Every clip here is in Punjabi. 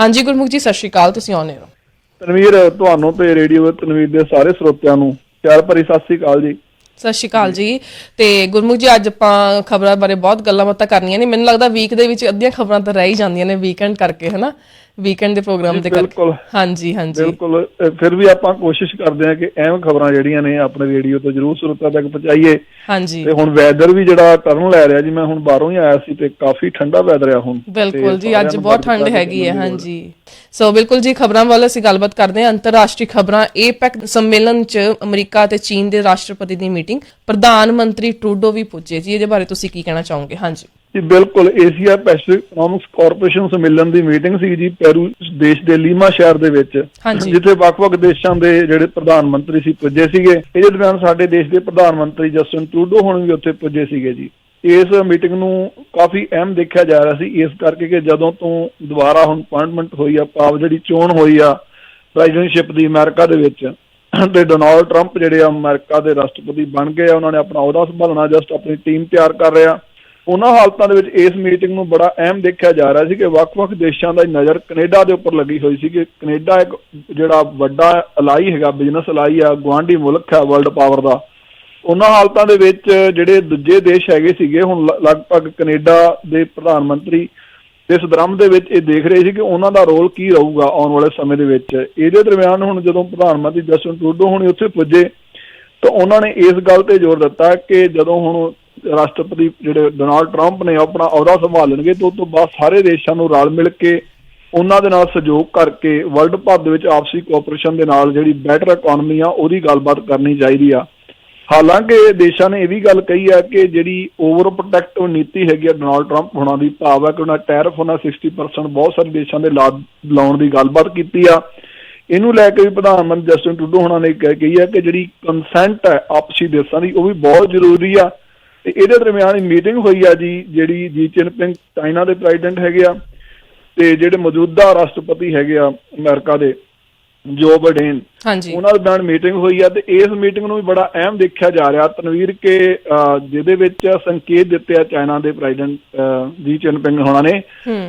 ਹਾਂਜੀ ਗੁਰਮੁਖ ਜੀ ਸਤਿ ਸ਼੍ਰੀ ਅਕਾਲ ਤੁਸੀਂ ਆਉਨੇ ਹੋ। ਤਨਵੀਰ ਤੁਹਾਨੂੰ ਤੇ ਰੇਡੀਓ ਤਨਵੀਰ ਦੇ ਸਾਰੇ ਸਰੋਤਿਆਂ ਨੂੰ ਪਿਆਰ ਭਰੀ ਸਤਿ ਸ੍ਰੀ ਅਕਾਲ ਜੀ। ਸਤਿ ਸ਼੍ਰੀ ਅਕਾਲ ਜੀ। ਤੇ ਗੁਰਮੁਖ ਜੀ ਅੱਜ ਆਪਾਂ ਖਬਰਾਂ ਬਾਰੇ ਬਹੁਤ ਗੱਲਾਂ ਬਾਤਾਂ ਕਰਨੀਆਂ ਨੇ। ਮੈਨੂੰ ਲੱਗਦਾ ਵੀਕ ਦੇ ਵਿੱਚ ਅੱਧੀਆਂ ਖਬਰਾਂ ਤਾਂ ਰਹਿ ਹੀ ਜਾਂਦੀਆਂ ਨੇ ਵੀਕਐਂਡ ਕਰਕੇ ਹਨਾ? ਵੀਕਐਂਡ ਦੇ ਪ੍ਰੋਗਰਾਮ ਦੇ ਕਰਕੇ। ਬਿਲਕੁਲ। ਹਾਂਜੀ ਹਾਂਜੀ। ਬਿਲਕੁਲ ਫਿਰ ਵੀ ਆਪਾਂ ਕੋਸ਼ਿਸ਼ ਕਰਦੇ ਹਾਂ ਕਿ ਐਵੇਂ ਖਬਰਾਂ ਜਿਹੜੀਆਂ ਨੇ ਆਪਣੇ ਰੇਡੀਓ ਤੋਂ ਜਰੂਰ ਸਰੋਤਿਆਂ ਤੱਕ ਪਹੁੰਚਾਈਏ। ਹਾਂਜੀ। ਤੇ ਹੁਣ ਵੈਦਰ ਵੀ ਜਿਹੜਾ ਟਰਨ ਲੈ ਰਿਹਾ ਜੀ ਮੈਂ ਹੁਣ ਬਾਹਰੋਂ ਹੀ ਆਇਆ ਸੀ ਤੇ ਕਾਫੀ ਠੰਡਾ ਵੈਦਰ ਆ ਹੁਣ। ਬਿਲਕੁਲ ਜੀ ਅੱਜ ਬਹੁਤ ਠੰਡ ਹੈਗੀ ਹੈ ਹਾਂਜੀ। ਸੋ ਬਿਲਕੁਲ ਜੀ ਖਬਰਾਂ ਵੱਲ ਅਸੀਂ ਗੱਲਬਾਤ ਕਰਦੇ ਹਾਂ। ਅੰਤਰਰਾਸ਼ਟਰੀ ਖਬਰਾਂ ਏਪੈਕ ਸੰਮੇਲਨ 'ਚ ਅਮਰੀਕਾ ਤੇ ਚੀਨ ਦੇ ਰਾਸ਼ਟਰਪਤੀ ਦੀ ਮੀਟਿੰਗ। ਪ੍ਰਧਾਨ ਮੰਤਰੀ ਟਰੂਡੋ ਵੀ ਪੁੱਜੇ ਜੀ ਇਹਦੇ ਬਾਰੇ ਤੁਸੀਂ ਕੀ ਕਹਿਣਾ ਚਾਹੋਗੇ? ਹਾਂਜੀ। ਜੀ ਬਿਲਕੁਲ ਏਸ਼ੀਆ ਪੈਸੀਫਿਕ ਇਕਨੋਮਿਕਸ ਕਾਰਪੋਰੇਸ਼ਨ ਸੰਮੇਲਨ ਦੀ ਮੀਟਿੰਗ ਸੀ ਜੀ ਪੈਰੂ ਦੇਸ਼ ਦੇ ਲੀਮਾ ਸ਼ਹਿਰ ਦੇ ਵਿੱਚ। ਜਿੱਥੇ ਵੱਖ-ਵੱਖ ਦੇਸ਼ਾਂ ਦੇ ਜਿਹੜੇ ਪ੍ਰਧਾਨ ਮੰਤਰੀ ਸੀ ਪੁੱਜੇ ਸੀਗੇ। ਇਹਦੇ ਦਰਮਿਆਨ ਸਾਡੇ ਦੇਸ਼ ਦੇ ਪ੍ਰਧਾਨ ਮੰਤਰੀ ਜਸਟਿਨ ਟਰੂਡੋ ਹੁਣ ਵੀ ਉੱਥੇ ਪੁੱਜੇ ਸੀਗੇ ਜੀ। ਇਸ ਮੀਟਿੰਗ ਨੂੰ ਕਾਫੀ ਅਹਿਮ ਦੇਖਿਆ ਜਾ ਰਿਹਾ ਸੀ ਇਸ ਕਰਕੇ ਕਿ ਜਦੋਂ ਤੋਂ ਦੁਬਾਰਾ ਹੁਣ ਅਪਾਇੰਟਮੈਂਟ ਹੋਈ ਆ ਭਾਵ ਜਿਹੜੀ ਚੋਣ ਹੋਈ ਆ ਪ੍ਰੈਜ਼ੀਡੈਂਟਸ਼ਿਪ ਦੀ ਅਮਰੀਕਾ ਦੇ ਵਿੱਚ ਤੇ ਡੋਨਾਲਡ ਟਰੰਪ ਜਿਹੜੇ ਆ ਅਮਰੀਕਾ ਦੇ ਰਾਸ਼ਟਰਪਤੀ ਬਣ ਗਏ ਆ ਉਹਨਾਂ ਨੇ ਆਪਣਾ ਅਹੁਦਾ ਸੰਭਾਲਣਾ ਜਸਟ ਆਪਣੀ ਟੀਮ ਤਿਆਰ ਕਰ ਰਿਹਾ। ਉਹਨਾਂ ਹਾਲਤਾਂ ਦੇ ਵਿੱਚ ਇਸ ਮੀਟਿੰਗ ਨੂੰ ਬੜਾ ਅਹਿਮ ਦੇਖਿਆ ਜਾ ਰਿਹਾ ਸੀ ਕਿ ਵੱਖ-ਵੱਖ ਦੇਸ਼ਾਂ ਦਾ ਨਜ਼ਰ ਕੈਨੇਡਾ ਦੇ ਉੱਪਰ ਲੱਗੀ ਹੋਈ ਸੀ ਕਿ ਕੈਨੇਡਾ ਇੱਕ ਜਿਹੜਾ ਵੱਡਾ ਅਲਾਈ ਹੈਗਾ ਬਿਜ਼ਨਸ ਅਲਾਈ ਆ, ਗੁਆਂਢੀ ਮੁਲਕ ਹੈ ਵਰਲਡ ਪਾਵਰ ਦਾ। ਉਹਨਾਂ ਹਾਲਤਾਂ ਦੇ ਵਿੱਚ ਜਿਹੜੇ ਦੂਜੇ ਦੇਸ਼ ਹੈਗੇ ਸੀਗੇ, ਹੁਣ ਲਗਭਗ ਕੈਨੇਡਾ ਦੇ ਪ੍ਰਧਾਨ ਮੰਤਰੀ ਇਸ ਦਰਮ ਦੇ ਵਿੱਚ ਇਹ ਦੇਖ ਰਹੇ ਸੀ ਕਿ ਉਹਨਾਂ ਦਾ ਰੋਲ ਕੀ ਰਹੂਗਾ ਆਉਣ ਵਾਲੇ ਸਮੇਂ ਦੇ ਵਿੱਚ। ਇਹਦੇ ਦਰਮਿਆਨ ਹੁਣ ਜਦੋਂ ਪ੍ਰਧਾਨ ਮੰਤਰੀ ਜਸਟਿਨ ਟਰੂਡੋ ਹੁਣ ਉੱਥੇ ਪੁੱਜੇ, ਤਾਂ ਉਹਨਾਂ ਨੇ ਇਸ ਗੱਲ ਤੇ ਜ਼ੋਰ ਦਿੱਤਾ ਕਿ ਜਦੋਂ ਹੁਣ ਰਾਸ਼ਟਰਪਤੀ ਜਿਹੜੇ ਡੋਨਾਲਡ ਟਰੰਪ ਨੇ ਆਪਣਾ ਅਹੁਦਾ ਸੰਭਾਲਣਗੇ ਤਾਂ ਉਸ ਤੋਂ ਬਾਅਦ ਸਾਰੇ ਦੇਸ਼ਾਂ ਨੂੰ ਰਲ ਮਿਲ ਕੇ ਉਹਨਾਂ ਦੇ ਨਾਲ ਸਹਿਯੋਗ ਕਰਕੇ ਵਰਲਡ ਭਰ ਦੇ ਵਿੱਚ ਆਪਸੀ ਕੋਆਪਰੇਸ਼ਨ ਦੇ ਨਾਲ ਜਿਹੜੀ ਬੈਟਰ ਇਕਨੋਮੀ ਆ, ਉਹਦੀ ਗੱਲਬਾਤ ਕਰਨੀ ਚਾਹੀਦੀ ਆ। ਹਾਲਾਂਕਿ ਦੇਸ਼ਾਂ ਨੇ ਇਹ ਵੀ ਗੱਲ ਕਹੀ ਹੈ ਕਿ ਜਿਹੜੀ ਓਵਰ ਪ੍ਰੋਟੈਕਟਿਵ ਨੀਤੀ ਹੈਗੀ ਆ ਡੋਨਾਲਡ ਟਰੰਪ ਹੋਣਾ ਦੀ ਭਾਵ ਹੈ ਕਿ ਉਹਨਾਂ ਟੈਰਫ ਉਹਨਾਂ 60% ਬਹੁਤ ਸਾਰੇ ਦੇਸ਼ਾਂ ਦੇ ਲਾ ਲਾਉਣ ਦੀ ਗੱਲਬਾਤ ਕੀਤੀ ਆ। ਇਹਨੂੰ ਲੈ ਕੇ ਵੀ ਪ੍ਰਧਾਨ ਮੰਤਰੀ ਜਸਟਿਨ ਟਰੂਡੋ ਹੋਣਾ ਨੇ ਕਹਿ ਕਹੀ ਹੈ ਕਿ ਜਿਹੜੀ ਕੰਸੈਂਟ ਹੈ ਆਪਸੀ ਦੇਸ਼ਾਂ ਦੀ, ਉਹ ਵੀ ਬਹੁਤ ਜ਼ਰੂਰੀ ਆ। ਤੇ ਇਹਦੇ ਦਰਮਿਆਨ ਮੀਟਿੰਗ ਹੋਈ ਆ ਜੀ ਜਿਹੜੀ ਜੀ ਚਿਨਪਿੰਗ ਚਾਈਨਾ ਦੇ ਪ੍ਰੈਜ਼ੀਡੈਂਟ ਹੈਗੇ ਆ ਤੇ ਜਿਹੜੇ ਮੌਜੂਦਾ ਰਾਸ਼ਟਰਪਤੀ ਹੈਗੇ ਆ ਅਮਰੀਕਾ ਦੇ ਜੋ ਬਾਈਡਨ ਹਾਂਜੀ। ਉਹਨਾਂ ਦੇ ਨਾਲ ਮੀਟਿੰਗ ਹੋਈ ਆ ਤੇ ਇਸ ਮੀਟਿੰਗ ਨੂੰ ਵੀ ਬੜਾ ਅਹਿਮ ਦੇਖਿਆ ਜਾ ਰਿਹਾ। ਤਨਵੀਰ ਕੇ ਜਿਹਦੇ ਵਿੱਚ ਸੰਕੇਤ ਦਿੱਤੇ ਆ ਚਾਈਨਾ ਦੇ ਪ੍ਰੈਜ਼ੀਡੈਂਟ ਜੀ ਚਿਨਪਿੰਗ ਹੋਣਾ ਨੇ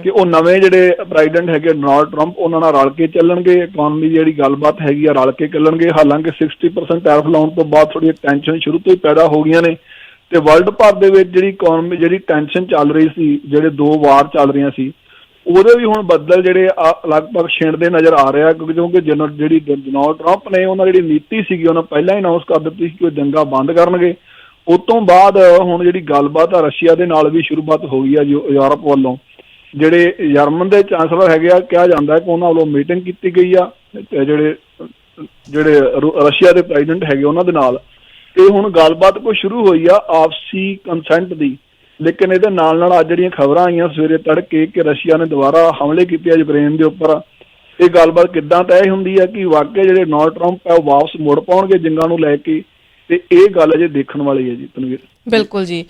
ਕਿ ਉਹ ਨਵੇਂ ਜਿਹੜੇ ਪ੍ਰੈਜ਼ੀਡੈਂਟ ਹੈਗੇ ਡੋਨਾਲਡ ਟਰੰਪ ਉਹਨਾਂ ਨਾਲ ਰਲ ਕੇ ਚੱਲਣਗੇ ਇਕਨੋਮੀ ਜਿਹੜੀ ਗੱਲਬਾਤ ਹੈਗੀ ਆ ਰਲ ਕੇ ਚੱਲਣਗੇ। ਹਾਲਾਂਕਿ 60% ਟੈਰਿਫ ਲਾਉਣ ਤੋਂ ਬਾਅਦ ਥੋੜੀ ਟੈਨਸ਼ਨ ਸ਼ੁਰੂ ਤੋਂ ਹੀ ਪੈਦਾ ਹੋ ਗਈਆਂ ਨੇ। ਤੇ ਵਰਲਡ ਭਰ ਦੇ ਵਿੱਚ ਜਿਹੜੀ ਇਕਨੋਮੀ ਜਿਹੜੀ ਟੈਨਸ਼ਨ ਚੱਲ ਰਹੀ ਸੀ, ਜਿਹੜੇ ਦੋ ਵਾਰ ਚੱਲ ਰਹੀਆਂ ਸੀ, ਉਹਦੇ ਵੀ ਹੁਣ ਬੱਦਲ ਜਿਹੜੇ ਲਗਭਗ ਛਿੰਦੇ ਨਜ਼ਰ ਆ ਰਿਹਾ ਕਿਉਂਕਿ ਕਿਉਂਕਿ ਜਨਰਲ ਜਿਹੜੀ ਡੋਨਾਲਡ ਟਰੰਪ ਨੇ ਉਹਨਾਂ ਜਿਹੜੀ ਨੀਤੀ ਸੀਗੀ, ਉਹਨਾਂ ਪਹਿਲਾਂ ਹੀ ਅਨਾਉਂਸ ਕਰ ਦਿੱਤੀ ਸੀ ਕਿ ਉਹ ਦੰਗਾ ਬੰਦ ਕਰਨਗੇ। ਉਸ ਤੋਂ ਬਾਅਦ ਹੁਣ ਜਿਹੜੀ ਗੱਲਬਾਤ ਆ ਰਸ਼ੀਆ ਦੇ ਨਾਲ ਵੀ ਸ਼ੁਰੂਆਤ ਹੋ ਗਈ ਆ ਯੂ- ਯੂਰਪ ਵੱਲੋਂ। ਜਿਹੜੇ ਜਰਮਨ ਦੇ ਚਾਂਸਲਰ ਹੈਗੇ ਆ, ਕਿਹਾ ਜਾਂਦਾ ਹੈ ਕਿ ਉਹਨਾਂ ਵੱਲੋਂ ਮੀਟਿੰਗ ਕੀਤੀ ਗਈ ਆ, ਤੇ ਜਿਹੜੇ ਜਿਹੜੇ ਰਸ਼ੀਆ ਦੇ ਪ੍ਰੈਜ਼ੀਡੈਂਟ ਹੈਗੇ ਉਹਨਾਂ ਦੇ ਨਾਲ। ਤੇ ਹੁਣ ਗੱਲਬਾਤ ਕੋ ਸ਼ੁਰੂ ਹੋਈ ਆ ਆਪਸੀ ਕੰਸੈਂਟ ਦੀ। ਲੇਕਿਨ ਇਹਦੇ ਨਾਲ ਨਾਲ ਅੱਜ ਜਿਹੜੀਆਂ ਖਬਰਾਂ ਆਈਆਂ ਸਵੇਰੇ ਤੜਕੇ ਕਿ ਰਸ਼ੀਆ ਨੇ ਦੁਬਾਰਾ ਹਮਲੇ ਕੀਤੇ ਆ ਯੂਕਰੇਨ ਦੇ ਉੱਪਰ, ਇਹ ਗੱਲਬਾਤ ਕਿੱਦਾਂ ਤੈਅ ਹੁੰਦੀ ਹੈ ਕਿ ਵਾਕਿਆ ਜਿਹੜੇ ਡੋਨਾਲਡ ਟਰੰਪ ਹੈ ਉਹ ਵਾਪਸ ਮੁੜ ਪਾਉਣਗੇ ਜੰਗਾਂ ਨੂੰ ਲੈ ਕੇ? ਤੇ ਇਹ ਗੱਲ ਅਜੇ ਦੇਖਣ ਵਾਲੀ ਹੈ ਜੀ, ਤਨਵੀਰ। ਬਿਲਕੁਲ ਜੀ।